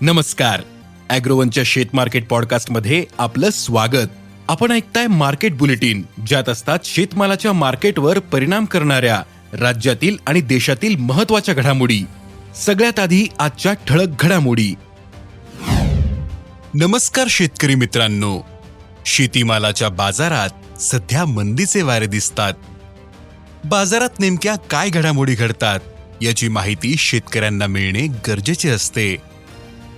नमस्कार. अॅग्रोवनच्या शेत मार्केट पॉडकास्टमध्ये आपलं स्वागत. आपण ऐकताय मार्केट बुलेटिन ज्यात असतात शेतमालाच्या मार्केटवर परिणाम करणाऱ्या राज्यातील आणि देशातील महत्त्वाच्या घडामोडी. सगळ्यात आधी आजच्या ठळक घडामोडी. नमस्कार शेतकरी मित्रांनो. शेतीमालाच्या बाजारात सध्या मंदीचे वारे दिसतात. बाजारात नेमक्या काय घडामोडी घडतात याची माहिती शेतकऱ्यांना मिळणे गरजेचे असते.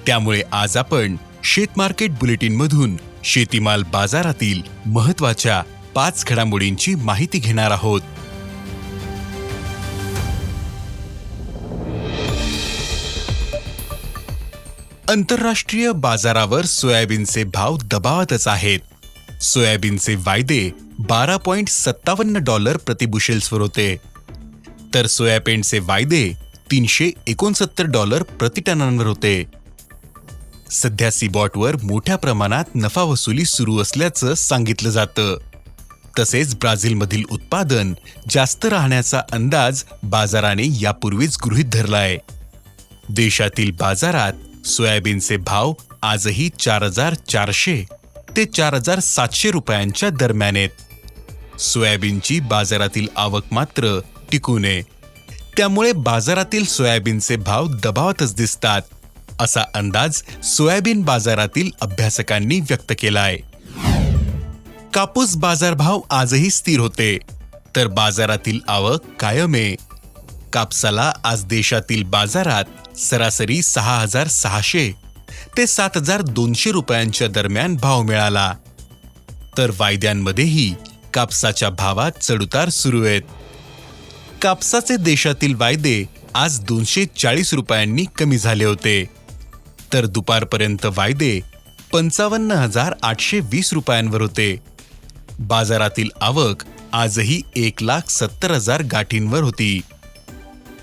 त्यामुळे आज आपण शेत मार्केट बुलेटिन मधून शेतीमाल बाजारातील महत्त्वाच्या पाच घडामोडींची माहिती घेणार आहोत. आंतरराष्ट्रीय बाजारावर सोयाबीनचे भाव दबावातच आहेत. सोयाबीनचे वायदे बारा पॉइंट सत्तावन्न डॉलर प्रतिबुशेल्सवर होते. तर सोयाबीनचे वायदे तीनशे एकोणसत्तर डॉलर प्रतिटनांवर होते. सध्या सीबॉटवर मोठ्या प्रमाणात नफा वसुली सुरू असल्याचं सांगितलं जातं. तसेच ब्राझीलमधील उत्पादन जास्त राहण्याचा अंदाज बाजाराने यापूर्वीच गृहीत धरलाय. देशातील बाजारात सोयाबीनचे भाव आजही चार हजार चारशे ते चार हजार सातशे रुपयांच्या दरम्यान आहेत. सोयाबीनची बाजारातील आवक मात्र टिकू नये त्यामुळे बाजारातील सोयाबीनचे भाव दबावातच दिसतात. असा अंदाज सोयाबीन बाजारातील अभ्यासकांनी व्यक्त केलाय. कापूस बाजारभाव आजही स्थिर होते तर बाजारातील आवक कायम आहे. कापसाला आज देशातील बाजारात सरासरी सहा हजार सहाशे ते सात हजार दोनशे रुपयांच्या दरम्यान भाव मिळाला. तर वायद्यांमध्येही कापसाच्या भावात चढउतार सुरू आहेत. कापसाचे देशातील वायदे आज दोनशे चाळीस रुपयांनी कमी झाले होते. तर दुपारपर्यंत वायदे पंचावन्न हजार आठशे वीस रुपयांवर होते. बाजारातील आवक आजही एक लाख सत्तर हजार गाठींवर होती.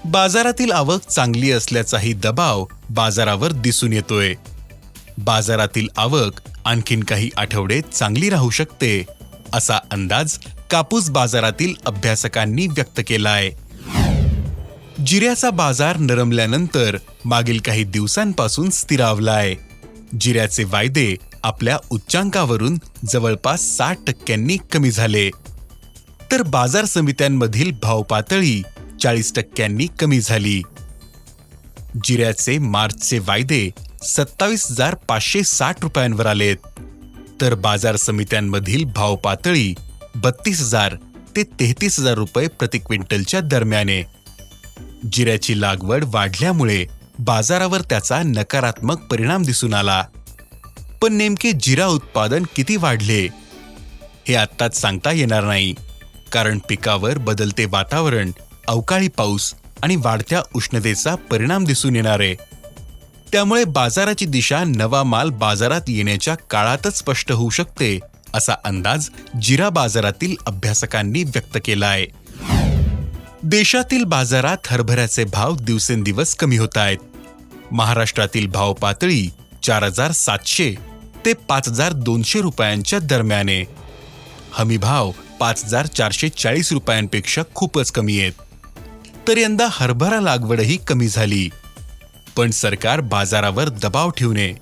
बाजारातील आवक चांगली असल्याचाही दबाव बाजारावर दिसून येतोय. बाजारातील आवक आणखीन काही आठवडे चांगली राहू शकते असा अंदाज कापूस बाजारातील अभ्यासकांनी व्यक्त केलाय. जिऱ्याचा बाजार नरमल्यानंतर मागील काही दिवसांपासून स्थिरावलाय. जिऱ्याचे वायदे आपल्या उच्चांकावरून जवळपास साठ टक्क्यांनी कमी झाले. तर बाजार समित्यांमधील भाव पातळी चाळीस टक्क्यांनी कमी झाली. जिऱ्याचे मार्चचे वायदे सत्तावीस हजार पाचशे साठ रुपयांवर आलेत. तर बाजार समित्यांमधील भाव पातळी बत्तीस हजार ते तेहतीस हजार रुपये प्रति क्विंटलच्या दरम्याने. आहे जिऱ्याची लागवड वाढल्यामुळे बाजारावर त्याचा नकारात्मक परिणाम दिसून आला. पण नेमके जिरा उत्पादन किती वाढले हे आत्ताच सांगता येणार नाही. कारण पिकावर बदलते वातावरण अवकाळी पाऊस आणि वाढत्या उष्णतेचा परिणाम दिसून येणार आहे. त्यामुळे बाजाराची दिशा नवा माल बाजारात येण्याच्या काळातच स्पष्ट होऊ शकते असा अंदाज जिरा बाजारातील अभ्यासकांनी व्यक्त केला आहे. देशातील बाजारात हरभऱ्याचे भाव दिवसेंदिवस कमी होत आहेत. महाराष्ट्रातील भाव पातळी चार हजार सातशे ते पाच हजार दोनशे रुपयांच्या दरम्याने. हमी भाव पाच हजार चारशे चाळीस रुपयांपेक्षा खूपच कमी आहेत. तर यंदा हरभरा लागवडही कमी झाली. पण सरकार बाजारावर दबाव ठेवू नये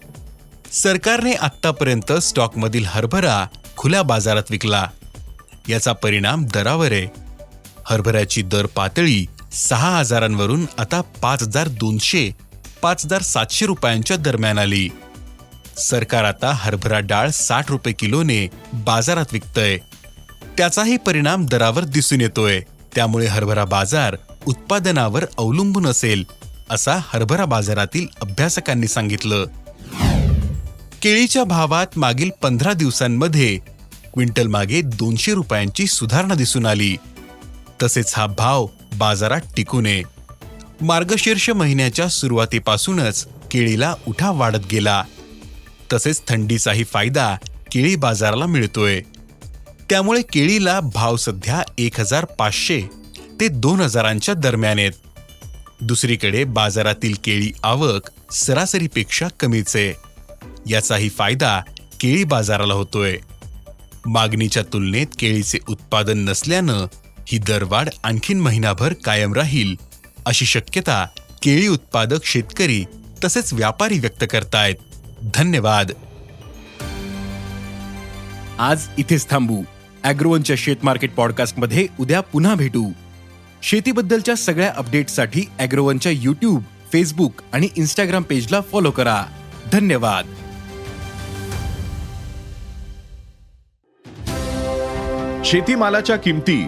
सरकारने आत्तापर्यंत स्टॉकमधील हरभरा खुल्या बाजारात विकला. याचा परिणाम दरावर आहे. हरभऱ्याची दर पातळी सहा हजारांवरून आता पाच हजार दोनशे पाच हजार सातशे रुपयांच्या दरम्यान आली. सरकार आता हरभरा डाळ साठ रुपये किलोने बाजारात विकतय. त्याचाही परिणाम दरावर दिसून येतोय. त्यामुळे हरभरा बाजार उत्पादनावर अवलंबून असेल असा हरभरा बाजारातील अभ्यासकांनी सांगितलं. केळीच्या भावात मागील पंधरा दिवसांमध्ये क्विंटल मागे दोनशे रुपयांची सुधारणा दिसून आली. तसेच हा भाव बाजारात टिकू नये. मार्गशीर्ष महिन्याच्या सुरुवातीपासूनच केळीला उठा वाढत गेला. तसेच थंडीचाही फायदा केळी बाजाराला मिळतोय. त्यामुळे केळीला भाव सध्या एक हजार पाचशे ते दोन हजारांच्या दरम्यान आहेत. दुसरीकडे बाजारातील केळी आवक सरासरीपेक्षा कमीच. आहे याचाही फायदा केळी बाजाराला होतोय. मागणीच्या तुलनेत केळीचे उत्पादन नसल्यानं ही दरवाढ आणखीन महिनाभर कायम राहील अशी शक्यता केळी उत्पादक शेतकरी तसेच व्यापारी व्यक्त करतायत. धन्यवाद. आज इथेच थांबू. अॅग्रोवनच्या शेत मार्केट पॉडकास्टमध्ये उद्या पुन्हा भेटू. शेतीबद्दलच्या सगळ्या अपडेट्ससाठी अॅग्रोवनच्या युट्यूब फेसबुक आणि इन्स्टाग्राम पेजला फॉलो करा. धन्यवाद. शेतीमालाच्या किमती